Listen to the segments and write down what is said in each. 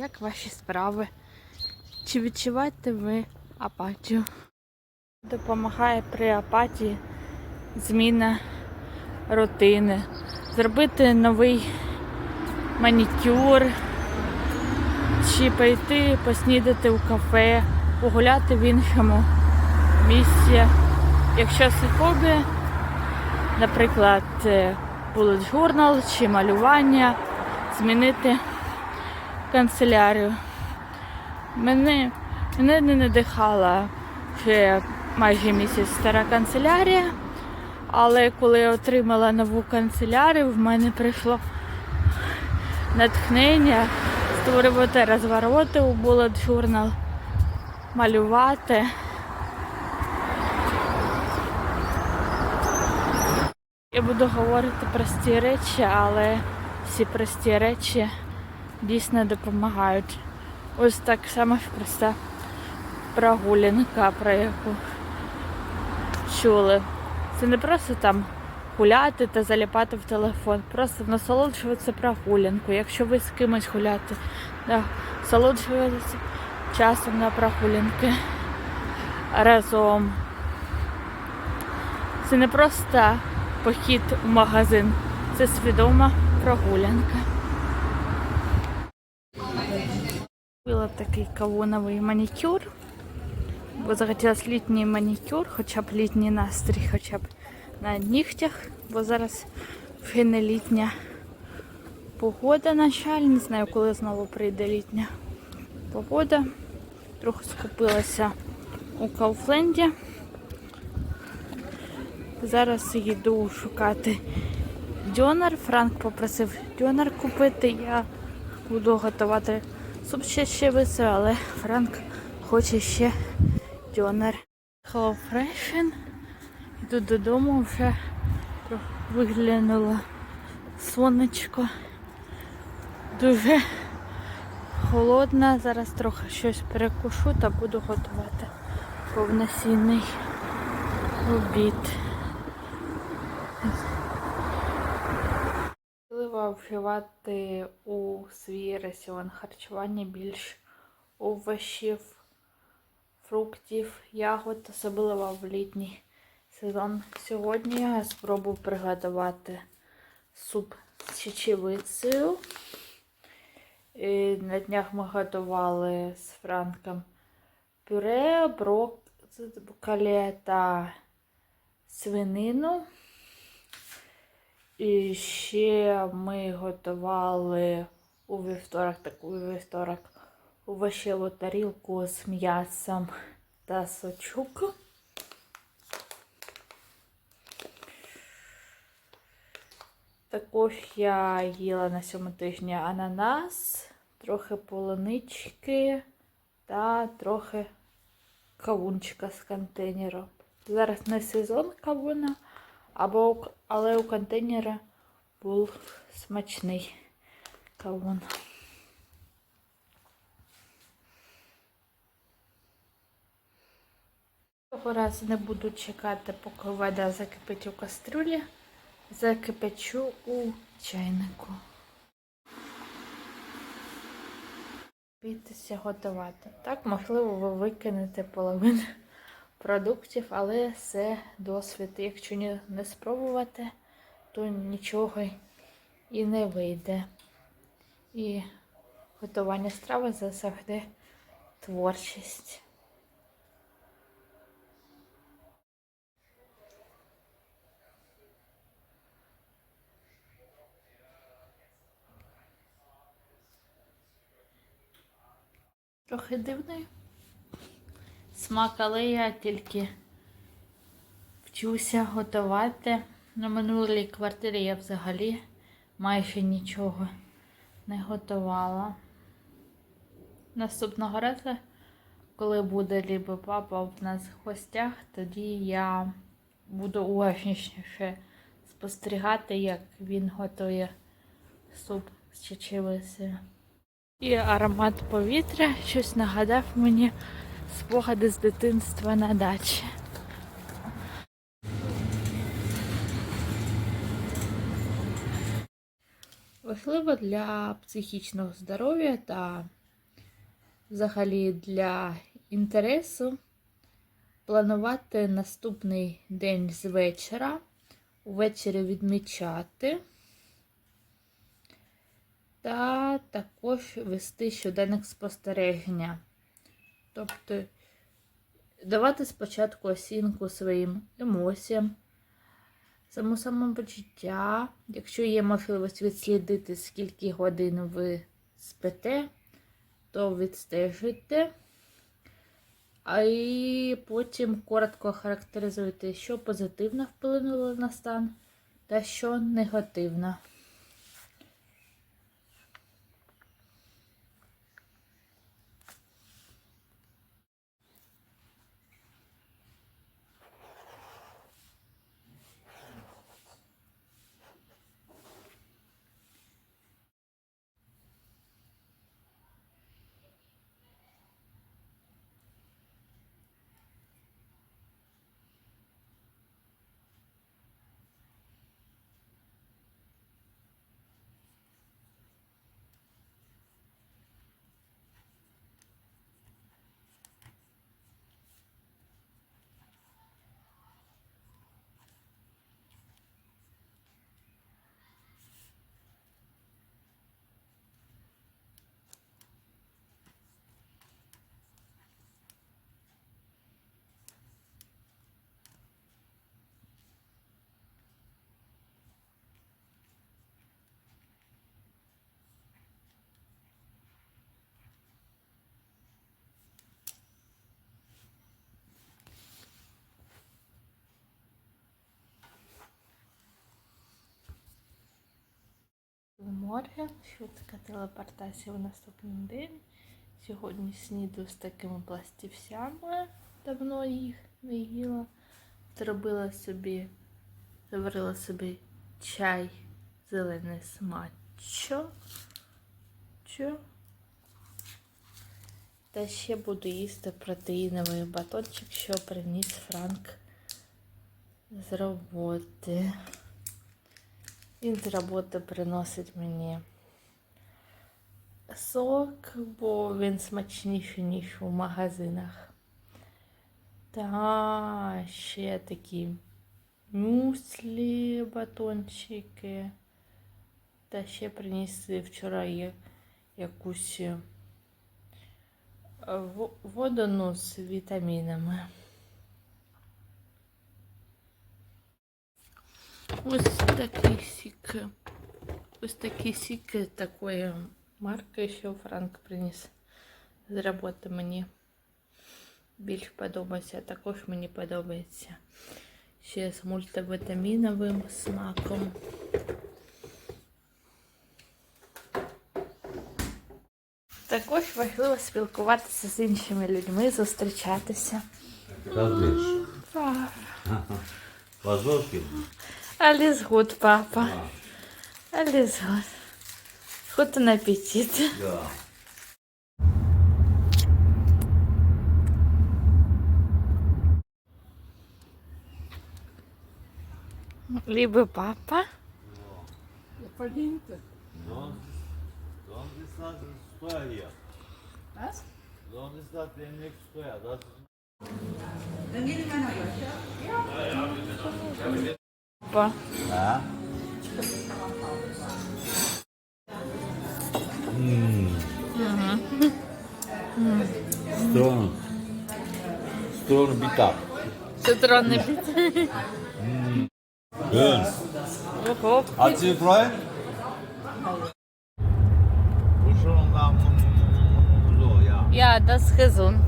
Як ваші справи? Чи відчуваєте ви апатію? Допомагає при апатії зміна рутини, зробити новий манікюр, чи пойти поснідати у кафе, погуляти в іншому місці. Якщо це хобі, наприклад, е, bullet journal чи малювання, змінити канцелярію. Мене, мене не надихала ще майже місяць стара канцелярія, але коли я отримала нову канцелярію, в мене прийшло натхнення створювати розвороти у bullet journal, малювати. Я буду говорити прості речі, але всі прості речі дійсно допомагають. Ось так само проста прогулянка, про яку чули. Це не просто там гуляти та заліпати в телефон, просто насолоджуватися прогулянкою. Якщо ви з кимось гуляти, да, насолоджуватися часом на прогулянки разом. Це не просто похід у магазин, це свідома прогулянка. Купила такий кавуновий манікюр. Бо захотілося літній манікюр, хоча б літній настрій, хоча б на нігтях, бо зараз вже не літня погода, на жаль. Не знаю, коли знову прийде літня погода. Трохи скупилася у Кауфленді. Зараз йду шукати дьонер. Франк попросив дьонер купити. Я буду готувати суп ще ще висив, але Франк хоче ще дьонер. Hello Freshen. Йду додому, вже виглянуло сонечко. Дуже холодно. Зараз трохи щось перекушу та буду готувати повноцінний обід. Важливо вживати у свій раціон харчування більш овочів, фруктів, ягод, особливо в літній сезон. Сьогодні я спробую приготувати суп з чечевицею. І На днях ми готували з Франком пюре, брокколі та свинину. І ще ми готували у вівторок таку вівторок овочеву тарілку з м'ясом та сочук. Також я їла на цьому тижні ананас, трохи полунички та трохи кавунчика з контейнеру. Зараз не сезон кавуна, або, але у контейнера був смачний кавун. Цього разу не буду чекати, поки вода закипить у кастрюлі. Закипячу у чайнику. Бійтеся готувати. Так, можливо, ви викинете половину продуктів, але це досвід. Якщо ні- не спробувати, то нічого і не вийде. І готування страви це завжди творчість. Трохи дивний смак, але я тільки вчуся готувати. На минулій квартирі я взагалі майже нічого не готувала. Наступного разу, коли буде лібо папа в нас в гостях, тоді я буду уважніше спостерігати, як він готує суп з чечевицею. І аромат повітря щось нагадав мені спогади з дитинства на дачі. Важливо для психічного здоров'я та взагалі для інтересу планувати наступний день з вечора, увечері відмічати та також вести щоденник спостереження. Тобто давати спочатку оцінку своїм емоціям, само самопочуття, якщо є можливість відслідити, скільки годин ви спите, то відстежуйте. А і потім коротко характеризуйте, що позитивно вплинуло на стан та що негативно. Така телепортація в наступний день. Сьогодні сніду з такими пластівцями. Давно їх не їла. Зробила собі, заварила собі чай зелений з матчо. Чо? Та ще буду їсти протеїновий батончик, що приніс Франк з роботи. Він з роботи приносить мені сок, бо він смачніший, ніж у магазинах. Та ще такі мюслі, батончики. Та ще приніс вчора я якусь е, во- водону з вітамінами. Ось такий сік. Ось такий сік такої марки, що Франк приніс з роботи мені. Більш подобається. Також мені подобається. Ще з мультивітаміновим смаком. Також важливо спілкуватися з іншими людьми, зустрічатися. Alles gut, папа. Alles gut. Вкутный аппетит. Да. Либо папа. Папа. Да. Ist das teuer hier. Was? Sonst ist das demnächst teuer. Das ist Dann gehen wir nach Löcher. Papa. ja. Strong. Strong bitter. Цитронний біт. Schön. Ого. Hat sie Freude? Schon lang so, ja. Ja, das ist gesund.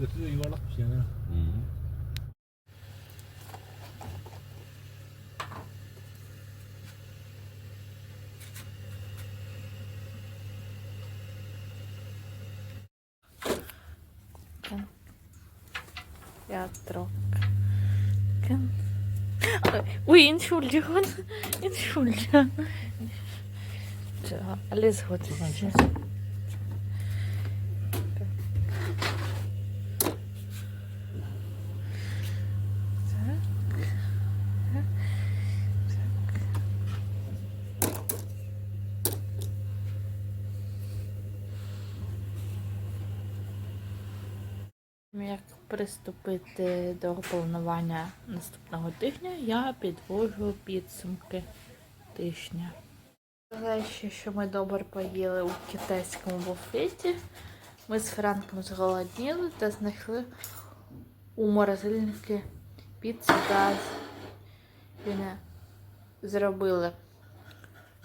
这只有一个了，现在。嗯。看，又掉了。嗯。喂，兄弟们，兄弟们，这好，累死我了。Як приступити до планування наступного тижня, я підвожу підсумки тижня. Сказати що ми добре поїли у китайському буфеті. Ми з Франком зголодніли та знайшли у морозильники піцу та зробили.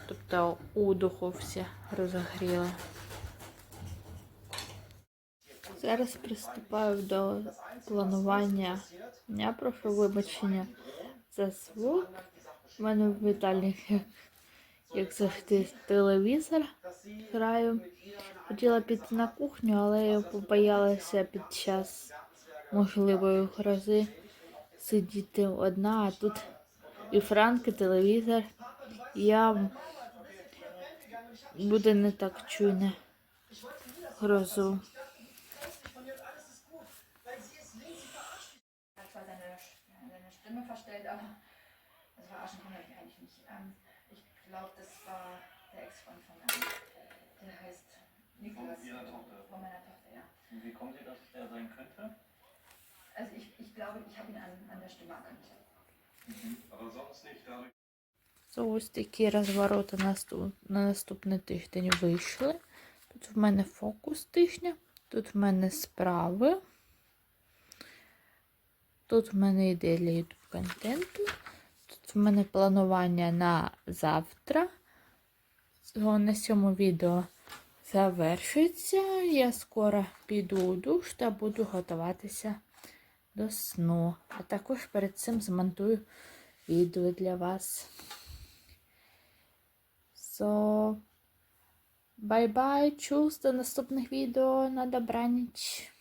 Тобто у духовці розогріли. Зараз приступаю до планування дня. Прошу вибачення за звук. У мене в вітальні, як, як завжди, телевізор граю. Хотіла піти на кухню, але я побоялася під час можливої грози сидіти одна, а тут і Франк, і телевізор. Я буде не так чуйне грозу. Verstellt, aber das verarschen kann ich eigentlich nicht. Ähm, ich glaube, das war der Ex-Freund von meinem. Der heißt Niklas. Von Ihrer Tochter. Von meiner Tochter, ja. Und wie kommt ihr, dass es der sein könnte? Also ich, ich glaube, ich habe ihn an, an der Stimme erkannt. Aber sonst nicht dadurch. So, ось такі розвороти на наступний тиждень вийшли. Тут в мене фокус тижня, тут в мене справи. Тут в мене ідея для YouTube контенту. Тут в мене планування на завтра. На цьому відео завершується. Я скоро піду у душ та буду готуватися до сну. А також перед цим змонтую відео для вас. So, bye-bye, чус до наступних відео на добраніч.